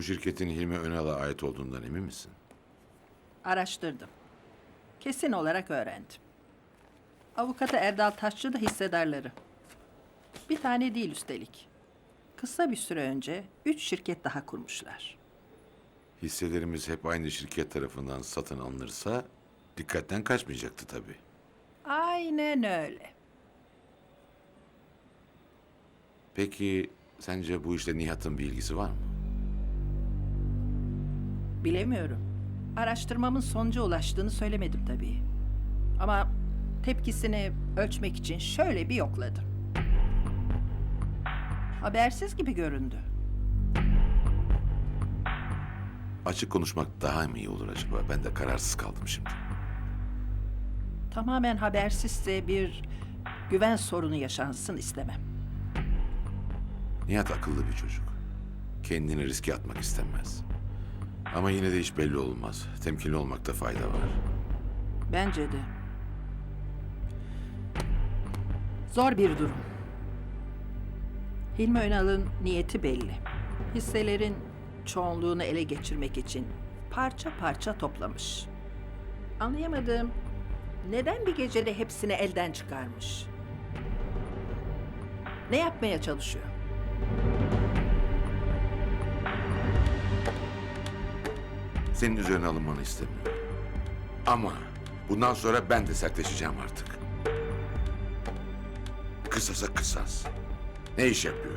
Bu şirketin Hilmi Önal'a ait olduğundan emin misin? Araştırdım. Kesin olarak öğrendim. Avukatı Erdal Taşçı da hissedarları. Bir tane değil üstelik. Kısa bir süre önce üç şirket daha kurmuşlar. Hisselerimiz hep aynı şirket tarafından satın alınırsa dikkatten kaçmayacaktı tabii. Aynen öyle. Peki sence bu işte Nihat'ın bir ilgisi var mı? Bilemiyorum. Araştırmamın sonuca ulaştığını söylemedim tabii. Ama tepkisini ölçmek için şöyle bir yokladım. Habersiz gibi göründü. Açık konuşmak daha mı iyi olur acaba? Ben de kararsız kaldım şimdi. Tamamen habersizse bir güven sorunu yaşansın istemem. Nihat akıllı bir çocuk. Kendini riske atmak istemez. Ama yine de hiç belli olmaz. Temkinli olmakta fayda var. Bence de. Zor bir durum. Hilmi Önal'ın niyeti belli. Hisselerin çoğunluğunu ele geçirmek için parça parça toplamış. Anlayamadım. Neden bir gecede hepsini elden çıkarmış? Ne yapmaya çalışıyor? Senin üzerine alınmanı istemiyorum. Ama bundan sonra ben de sertleşeceğim artık. Kısasa kısas. Ne iş yapıyor?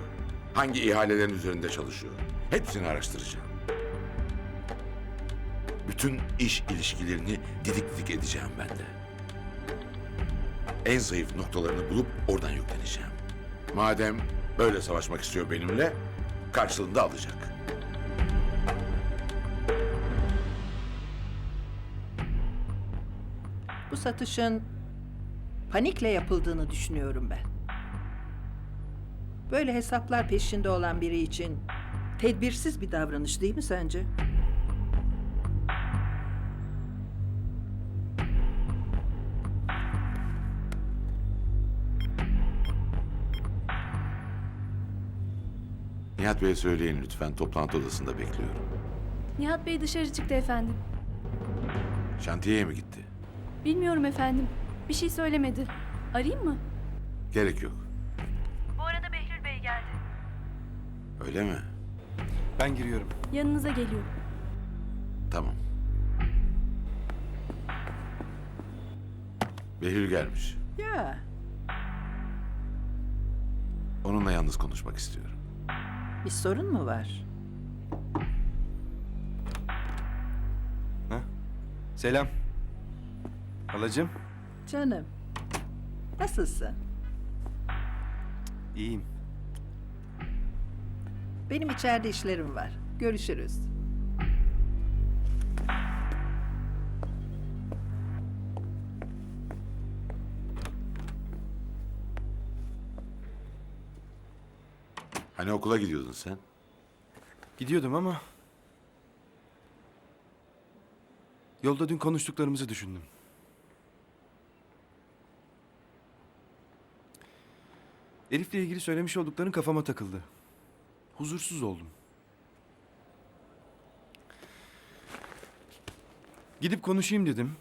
Hangi ihalelerin üzerinde çalışıyor? Hepsini araştıracağım. Bütün iş ilişkilerini didik didik edeceğim ben de. En zayıf noktalarını bulup oradan yükleneceğim. Madem böyle savaşmak istiyor benimle, karşılığında alacak. Bu satışın panikle yapıldığını düşünüyorum ben. Böyle hesaplar peşinde olan biri için tedbirsiz bir davranış değil mi sence? Nihat Bey'e söyleyin lütfen. Toplantı odasında bekliyorum. Nihat Bey dışarı çıktı efendim. Şantiyeye mi gitti? Bilmiyorum efendim. Bir şey söylemedi. Arayayım mı? Gerek yok. Bu arada Behlül Bey geldi. Öyle mi? Ben giriyorum. Yanınıza geliyor. Tamam. Behlül gelmiş. Ya, Onunla yalnız konuşmak istiyorum. bir sorun mu var? Ha? Selam. Halacığım. Canım, nasılsın? İyiyim. Benim içeride işlerim var. Görüşürüz. Hani okula gidiyordun sen? Gidiyordum ama... Yolda dün konuştuklarımızı düşündüm. Elif'le ilgili söylemiş oldukların kafama takıldı. Huzursuz oldum. Gidip konuşayım dedim.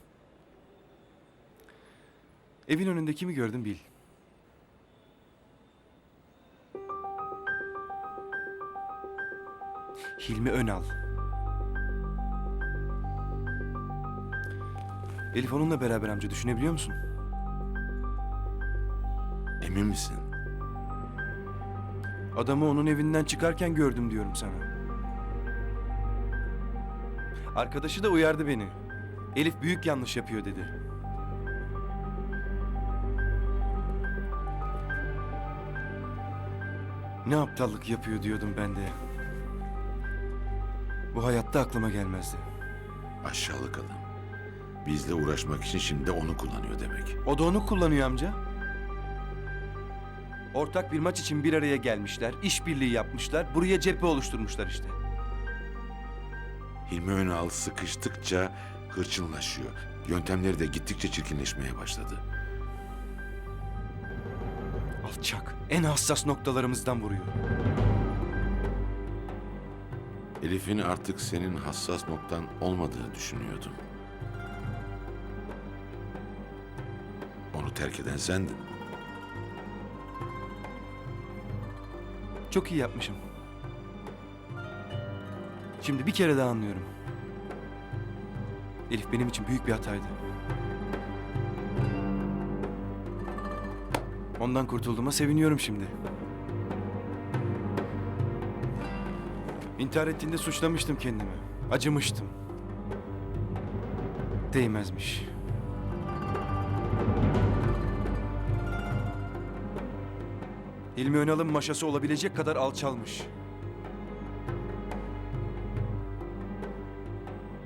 Evin önünde kimi gördüm bil. Hilmi Önal. Elif onunla beraber amca düşünebiliyor musun? Emin misin? Adamı onun evinden çıkarken gördüm diyorum sana. Arkadaşı da uyardı beni. Elif büyük yanlış yapıyor dedi. Ne aptallık yapıyor diyordum ben de. Bu hayatta aklıma gelmezdi. Aşağılık adam. Bizle uğraşmak için şimdi onu kullanıyor demek. O da onu kullanıyor amca. Ortak bir maç için bir araya gelmişler, işbirliği yapmışlar, buraya cephe oluşturmuşlar işte. Hilmi Önal sıkıştıkça hırçınlaşıyor. Yöntemleri de gittikçe çirkinleşmeye başladı. Alçak, en hassas noktalarımızdan vuruyor. Elif'in artık senin hassas noktan olmadığını düşünüyordum. Onu terk eden sendin. Çok iyi yapmışım. Şimdi bir kere daha anlıyorum. Elif benim için büyük bir hataydı. Ondan kurtulduğuma seviniyorum şimdi. İntihar ettiğinde suçlamıştım kendimi. Acımıştım. Değmezmiş. Hilmi Önal'ın maşası olabilecek kadar alçalmış.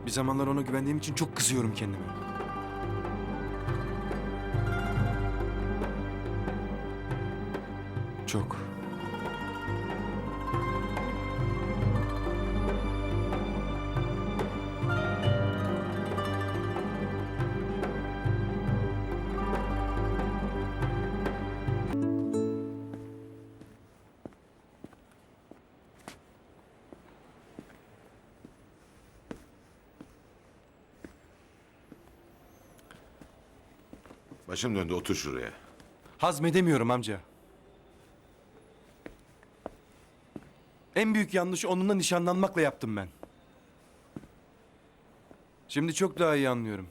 Bir zamanlar ona güvendiğim için çok kızıyorum kendime. Çok. Başım döndü otur şuraya. Hazmedemiyorum amca. En büyük yanlışı onunla nişanlanmakla yaptım ben. Şimdi çok daha iyi anlıyorum.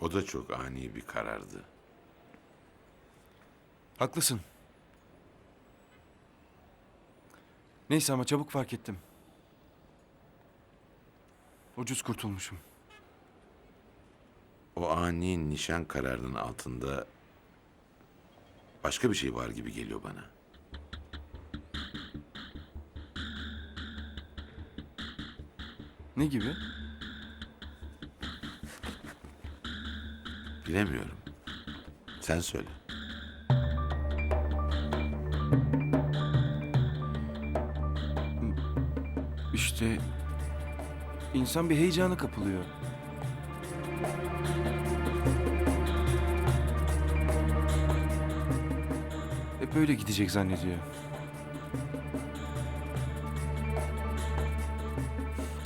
O da çok ani bir karardı. Haklısın. Neyse ama çabuk fark ettim. Ucuz kurtulmuşum. O ani nişan kararının altında başka bir şey var gibi geliyor bana. Ne gibi? Bilemiyorum. Sen söyle. İşte insan bir heyecana kapılıyor. Hep öyle gidecek zannediyor.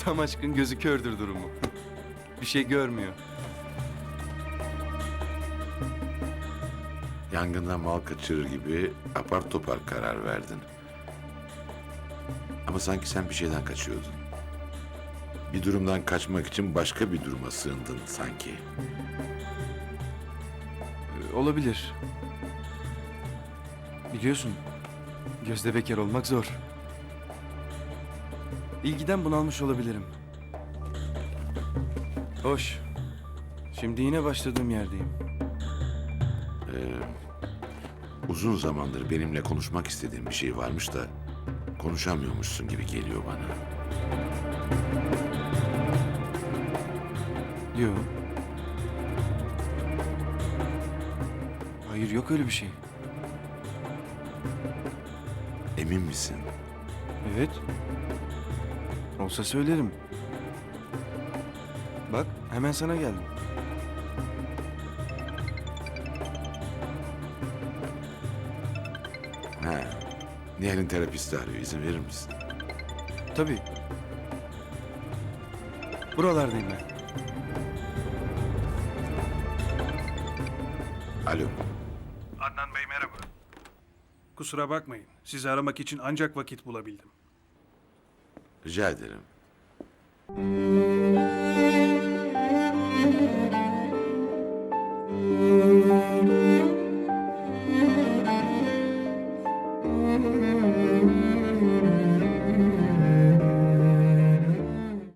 Tam aşkın gözü kördür durumu. Bir şey görmüyor. Yangından mal kaçırır gibi apar topar karar verdin. Ama sanki sen bir şeyden kaçıyordun. Bir durumdan kaçmak için başka bir duruma sığındın sanki. Ee, Olabilir. Biliyorsun, gözde bekar olmak zor. İlgiden bunalmış olabilirim. Hoş. Şimdi yine başladığım yerdeyim. Uzun zamandır benimle konuşmak istediğin bir şey varmış da konuşamıyormuşsun gibi geliyor bana. Yok. Hayır yok öyle bir şey. Emin misin? Evet. Olsa söylerim. Bak hemen sana geldim. Ha. Nihal'in terapisti arıyor. İzin verir misin? Tabii. Buralardayım ben. Alo. Adnan Bey merhaba. Kusura bakmayın. Sizi aramak için ancak vakit bulabildim. Rica ederim.